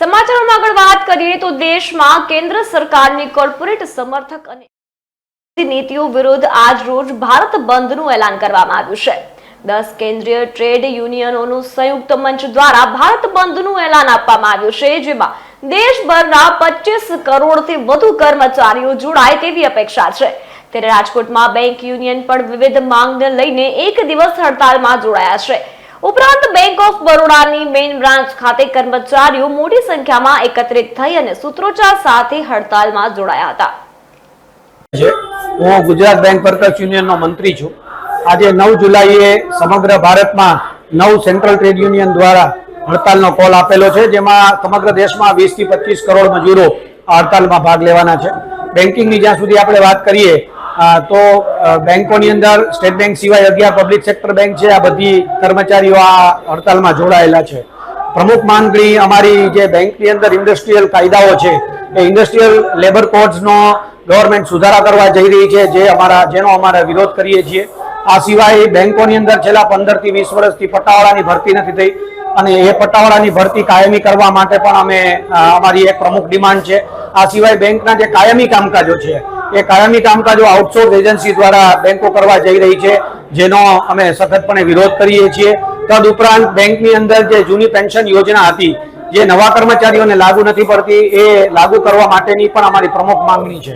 સમાચારોમાં આગળ વાત કરીએ તો દેશમાં કેન્દ્ર સરકારની કોર્પોરેટ સમર્થક અને નીતિઓ વિરુદ્ધ આજ રોજ ભારત બંધનું એલાન કરવામાં આવ્યું છે. દસ કેન્દ્રીય ટ્રેડ યુનિયનોનું સંયુક્ત મંચ દ્વારા ભારત બંધનું એલાન આપવામાં આવ્યું છે, જેમાં દેશભરના પચીસ કરોડથી વધુ કર્મચારીઓ જોડાય તેવી અપેક્ષા છે. ત્યારે રાજકોટમાં બેંક યુનિયન પણ વિવિધ માંગને લઈને એક દિવસ હડતાલમાં જોડાયા છે. ઉપરાંત બેંક ઓફ બરોડાની મેઇન બ્રાન્ચ ખાતે કર્મચારીઓ મોટી સંખ્યામાં એકત્રિત થઈ અને સૂત્રોચ્ચાર સાથે હડતાલમાં જોડાયા હતા. હું ગુજરાત બેંક વર્કર્સ યુનિયનનો મંત્રી છું. આજે નવ જુલાઈએ સમગ્ર ભારતમાં નવ સેન્ટ્રલ ટ્રેડ યુનિયન દ્વારા હડતાલનો કોલ આપેલો છે, જેમાં સમગ્ર દેશમાં વીસથી પચીસ કરોડ મજૂરો હડતાલમાં ભાગ લેવાના છે. બેન્કિંગની જ્યાં સુધી આપણે વાત કરીએ તો બેન્કોની અંદર સ્ટેટ બેન્ક સિવાય અગિયાર પબ્લિક સેક્ટર બેન્ક છે, આ બધી કર્મચારીઓ આ હડતાલમાં જોડાયેલા છે. પ્રમુખ માંગણી અમારી જે બેંકની અંદર ઇન્ડસ્ટ્રીયલ કાયદાઓ છે, એ ઇન્ડસ્ટ્રીયલ લેબર કોડ્સનો ગવર્મેન્ટ સુધારા કરવા જઈ રહી છે, જે અમારા, જેનો અમારે વિરોધ કરીએ છીએ. આ સિવાય બેન્કોની અંદર છેલ્લા પંદરથી વીસ વર્ષથી પટ્ટાવાળાની ભરતી નથી થઈ અને એ પટ્ટાવાળાની ભરતી કાયમી કરવા માટે પણ અમે અમારી એક પ્રમુખ ડિમાન્ડ છે. આ સિવાય બેંકના જે કાયમી કામકાજો છે એ કાયમી કામકાજો આઉટસોર્સ એજન્સી દ્વારા બેંકો કરવા જઈ રહી છે જેનો અમે સખતપણે વિરોધ કરીએ છીએ. તદ ઉપરાંત બેંકની અંદર જે જૂની પેન્શન યોજના હતી જે નવા કર્મચારીઓને લાગુ નથી પડતી એ લાગુ કરવા માટેની પણ અમારી પ્રમુખ માંગણી છે.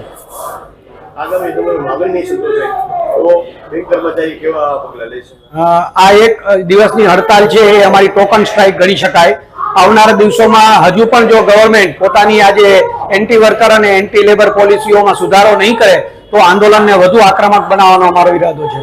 આ એક દિવસની હડતાલ છે એ અમારી ટોકન સ્ટ્રાઇક ગણી શકાય. આવનારા દિવસોમાં હજુ પણ જો ગવર્મેન્ટ પોતાની આજે એન્ટી વર્કર અને એન્ટી લેબર પોલિસીઓમાં સુધારો નહીં કરે, તો આંદોલનને વધુ આક્રમક બનાવવાનો અમારો ઈરાદો છે.